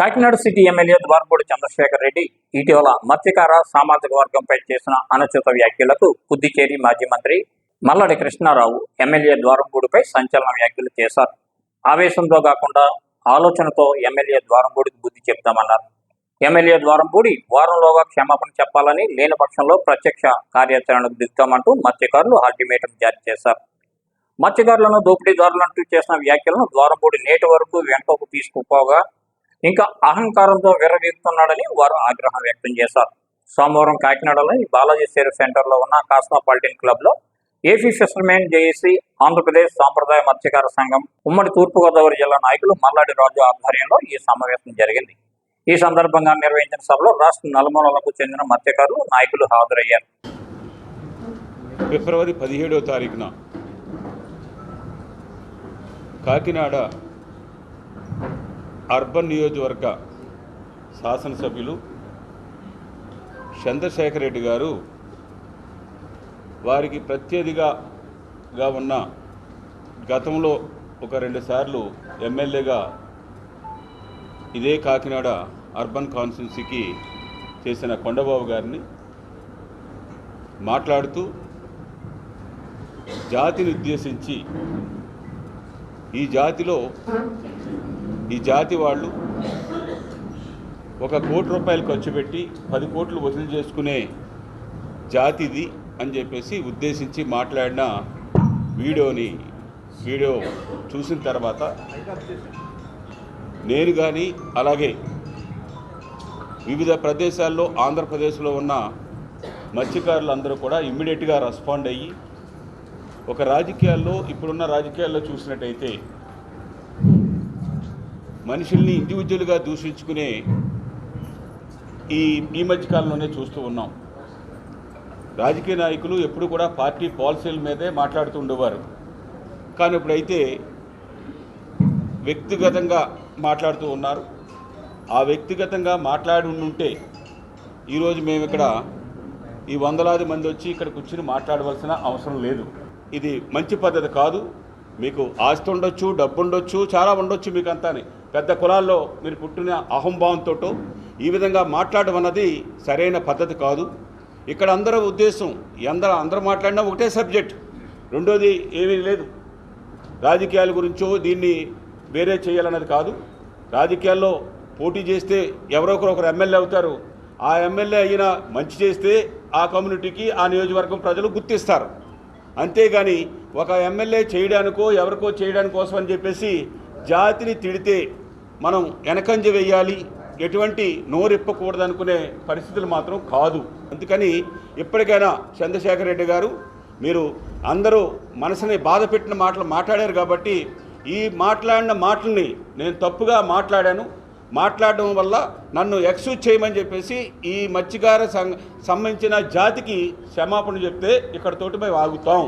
Kakinada city MLA Dwarapudi Chandrasekhar Reddy ఇటీవల మత్స్యకార సామాజిక వర్గంపై చేసిన అనుచిత వ్యాఖ్యలకు పుదుచ్చేరి మాజీ మంత్రి మల్లడి కృష్ణారావు ఎమ్మెల్యే ద్వారంపూడిపై సంచలన వ్యాఖ్యలు చేశారు. ఆవేశంతో కాకుండా ఆలోచనతో ఎమ్మెల్యే ద్వారంపూడికి బుద్ధి చెప్తామన్నారు ఎమ్మెల్యే ద్వారంపూడి వారంలోగా క్షమాపణ చెప్పాలని లేని పక్షంలో ప్రత్యక్ష కార్యాచరణకు దిగుతామంటూ మత్స్యకారులు అల్టిమేటం జారీ చేశారు. మత్స్యకారులను దోపిడీదారులంటూ చేసిన వ్యాఖ్యలను ద్వారంపూడి నేటి వరకు వెంటకు తీసుకుపోగా ఇంకా అహంకారంతో విర్రవీగుతున్నాడని వారు ఆగ్రహం వ్యక్తం చేశారు. సోమవారం కాకినాడలోని బాలాజీ సేర్ సెంటర్లో ఉన్న కాస్మోపాలిటన్ క్లబ్లో ఏపీ ఫిషర్మెన్ జేఏసీ ఆంధ్రప్రదేశ్ సాంప్రదాయ మత్స్యకార సంఘం ఉమ్మడి తూర్పుగోదావరి జిల్లా నాయకులు మల్లాడి రాజు ఆధ్వర్యంలో ఈ సమావేశం జరిగింది. ఈ సందర్భంగా నిర్వహించిన సభలో రాష్ట్ర నలుమూలలకు చెందిన మత్స్యకారులు నాయకులు హాజరయ్యారు. ఫిబ్రవరి పదిహేడవ తారీఖున కాకినాడ అర్బన్ నియోజకవర్గ శాసనసభ్యులు చంద్రశేఖర్ రెడ్డి గారు వారికి ప్రత్యర్థిగా ఉన్న గతంలో ఒక రెండు సార్లు ఎమ్మెల్యేగా ఇదే కాకినాడ అర్బన్ కాన్స్టిట్యున్సీకి చేసిన కొండబాబు గారిని మాట్లాడుతూ జాతిని ఉద్దేశించి ఈ జాతిలో ఈ జాతి వాళ్ళు ఒక కోటి రూపాయలు ఖర్చు పెట్టి పది కోట్లు వసూలు చేసుకునే జాతిది అని చెప్పేసి ఉద్దేశించి మాట్లాడిన వీడియోని వీడియో చూసిన తర్వాత నేను కానీ అలాగే వివిధ ప్రదేశాల్లో ఆంధ్రప్రదేశ్లో ఉన్న మత్స్యకారులందరూ కూడా ఇమ్మీడియట్గా రెస్పాండ్ అయ్యి ఒక రాజకీయాల్లో ఇప్పుడున్న రాజకీయాల్లో చూసినట్టయితే మనుషుల్ని ఇండివిజువల్గా దూషించుకునే ఈ ఈ మధ్యకాలంలోనే చూస్తూ ఉన్నాం. రాజకీయ నాయకులు ఎప్పుడు కూడా పార్టీ పాలసీల మీదే మాట్లాడుతూ ఉండేవారు. కానీ ఇప్పుడైతే వ్యక్తిగతంగా మాట్లాడుతూ ఉన్నారు. ఆ వ్యక్తిగతంగా మాట్లాడి ఉంటే ఈరోజు మేము ఇక్కడ ఈ వందలాది మంది వచ్చి ఇక్కడ కూర్చుని మాట్లాడవలసిన అవసరం లేదు. ఇది మంచి పద్ధతి కాదు. మీకు ఆస్తి ఉండొచ్చు డబ్బు ఉండొచ్చు చాలా ఉండొచ్చు మీకు అంతానే పెద్ద కులాల్లో మీరు పుట్టిన అహంభావంతో ఈ విధంగా మాట్లాడడం అన్నది సరైన పద్ధతి కాదు. ఇక్కడ అందరూ ఉద్దేశం అందరూ అందరూ మాట్లాడినా ఒకటే సబ్జెక్ట్. రెండోది ఏమీ లేదు. రాజకీయాల గురించో దీన్ని వేరే చేయాలన్నది కాదు. రాజకీయాల్లో పోటీ చేస్తే ఎవరో ఒకరు ఎమ్మెల్యే అవుతారు. ఆ ఎమ్మెల్యే అయినా మంచి చేస్తే ఆ కమ్యూనిటీకి ఆ నియోజకవర్గం ప్రజలు గుర్తిస్తారు. అంతేగాని ఒక ఎమ్మెల్యే చేయడానికో ఎవరికో చేయడానికోసం అని చెప్పేసి జాతిని తిడితే మనం వెనకంజ వేయాలి ఎటువంటి నోరెప్పకూడదు అనుకునే పరిస్థితులు మాత్రం కాదు. అందుకని ఇప్పటికైనా చంద్రశేఖర్ రెడ్డి గారు మీరు అందరూ మనసుని బాధ పెట్టిన మాటలు మాట్లాడారు కాబట్టి ఈ మాట్లాడిన మాటల్ని నేను తప్పుగా మాట్లాడాను. మాట్లాడడం వల్ల నన్ను ఎక్స్క్యూజ్ చేయమని చెప్పేసి ఈ మత్స్యకార సంబంధించిన జాతికి క్షమాపణ చెప్తే ఇక్కడతోటి మేము ఆగుతాం.